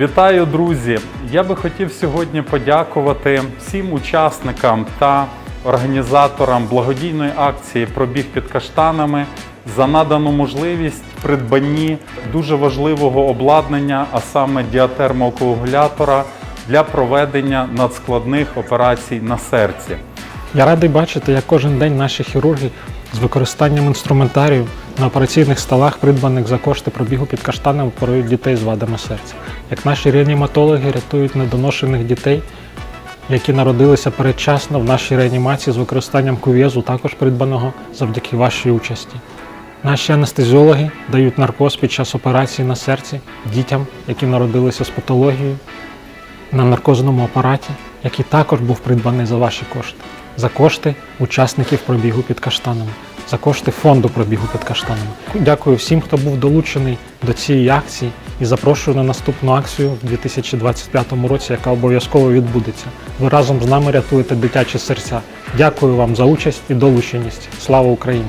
Вітаю, друзі! Я би хотів сьогодні подякувати всім учасникам та організаторам благодійної акції Пробіг під каштанами за надану можливість придбанні дуже важливого обладнання, а саме діатермокоагулятора для проведення надскладних операцій на серці. Я радий бачити, як кожен день наші хірурги з використанням інструментарію на операційних столах, придбаних за кошти пробігу під каштанами, оперують дітей з вадами серця. Як наші реаніматологи рятують недоношених дітей, які народилися передчасно в нашій реанімації з використанням кув'єзу, також придбаного завдяки вашій участі. Наші анестезіологи дають наркоз під час операції на серці дітям, які народилися з патологією на наркозному апараті, який також був придбаний за ваші кошти, за кошти учасників пробігу під каштанами, за кошти фонду пробігу під каштанами. Дякую всім, хто був долучений до цієї акції і запрошую на наступну акцію в 2025 році, яка обов'язково відбудеться. Ви разом з нами рятуєте дитячі серця. Дякую вам за участь і долученість. Слава Україні!